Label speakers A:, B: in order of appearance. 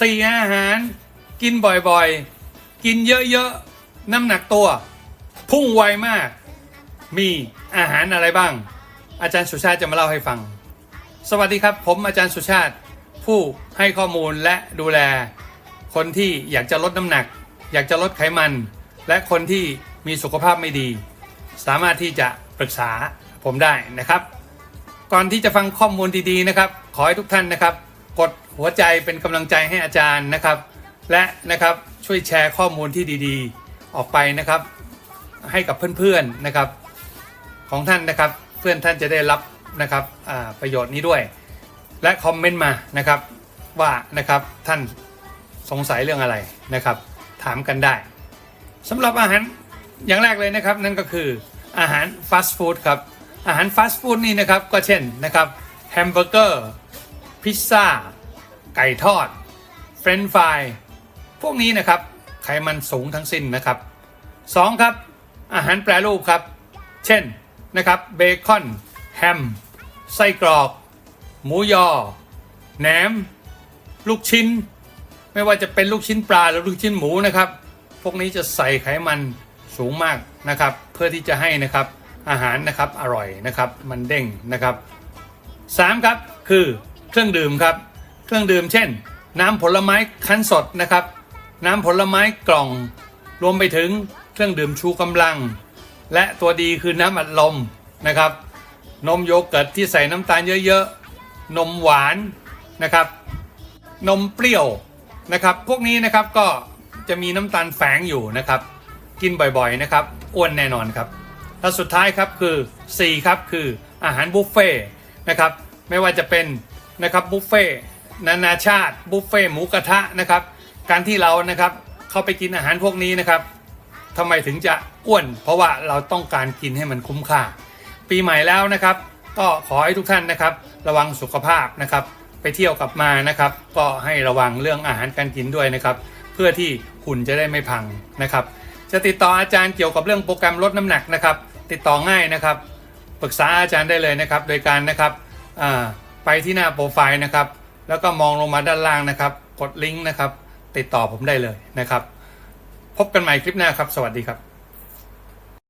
A: สี่อาหาร กินบ่อยๆ กินเยอะๆ น้ำหนักตัว พุ่งไวมาก มีอาหารอะไรบ้าง อาจารย์สุชาติจะมาเล่าให้ฟัง สวัสดีครับ ผมอาจารย์สุชาติ ผู้ให้ข้อมูลและดูแล คนที่อยากจะลดน้ำหนัก อยากจะลดไขมัน และคนที่มีสุขภาพไม่ดี สามารถที่จะปรึกษาผมได้นะครับ ก่อนที่จะฟังข้อมูลดีๆนะครับ ขอให้ทุกท่านนะครับ กด หัวใจเป็นกำลังใจให้อาจารย์นะครับ และนะครับช่วยแชร์ข้อมูลที่ดีๆ ออกไปนะครับ ให้กับเพื่อนๆนะครับ ของท่านนะครับเพื่อนท่านจะได้รับนะครับประโยชน์นี้ด้วย และคอมเมนต์มานะครับว่านะครับท่านสงสัยเรื่องอะไรนะครับ ถามกันได้สำหรับอาหารอย่างแรกเลยนะครับ นั่นก็คืออาหารฟาสต์ฟู้ดครับอาหารฟาสต์ฟู้ดนี่นะครับก็เช่นนะครับแฮมเบอร์เกอร์พิซซ่า ไก่ทอด เฟรนฟราย พวกนี้นะครับ ไขมันสูงทั้งสิ้นนะครับสองครับ อาหารแปรรูปครับ เช่นนะครับเบคอน แฮม ไส้กรอก หมูยอ แหนม ลูกชิ้น ไม่ว่าจะเป็นลูกชิ้นปลาหรือลูกชิ้นหมูนะครับ พวกนี้จะใส่ไขมันสูงมากนะครับ เพื่อที่จะให้นะครับอาหารนะครับอร่อยนะครับมันเด้งนะครับสามครับคือเครื่องดื่มครับ เครื่องดื่มเช่น น้ำผลไม้คั้นสดนะครับ น้ำผลไม้กล่อง รวมไปถึงเครื่องดื่มชูกำลัง และตัวดีคือน้ำอัดลมนะครับ นมโยเกิร์ตที่ใส่น้ำตาลเยอะๆ นมหวานนะครับ นมเปรี้ยวนะครับ พวกนี้นะครับก็จะมีน้ำตาลแฝงอยู่นะครับ กินบ่อยๆนะครับอ้วนแน่นอนครับและสุดท้ายครับคือ4ครับคืออาหารบุฟเฟ่ต์นะครับไม่ว่าจะเป็นนะครับบุฟเฟ่ นานาชาติบุฟเฟ่หมูกระทะนะครับ การที่เรานะครับเข้าไปกินอาหารพวกนี้นะครับทำไมถึงจะอ้วน เพราะว่าเราต้องการกินให้มันคุ้มค่า ปีใหม่แล้วนะครับ ก็ขอให้ทุกท่านนะครับ ระวังสุขภาพนะครับ ไปเที่ยวกลับมานะครับ ก็ให้ระวังเรื่องอาหารการกินด้วยนะครับ เพื่อที่หุ่นจะได้ไม่พังนะครับ จะติดต่ออาจารย์เกี่ยวกับเรื่องโปรแกรมลดน้ำหนักนะครับ ติดต่อง่ายนะครับปรึกษาอาจารย์ได้เลยนะครับ โดยการนะครับไปที่หน้าโปรไฟล์นะครับ แล้วก็มองลงมาด้านล่างนะครับ กดลิงก์นะครับ ติดต่อผมได้เลยนะครับ พบกันใหม่คลิปหน้าครับ สวัสดีครับ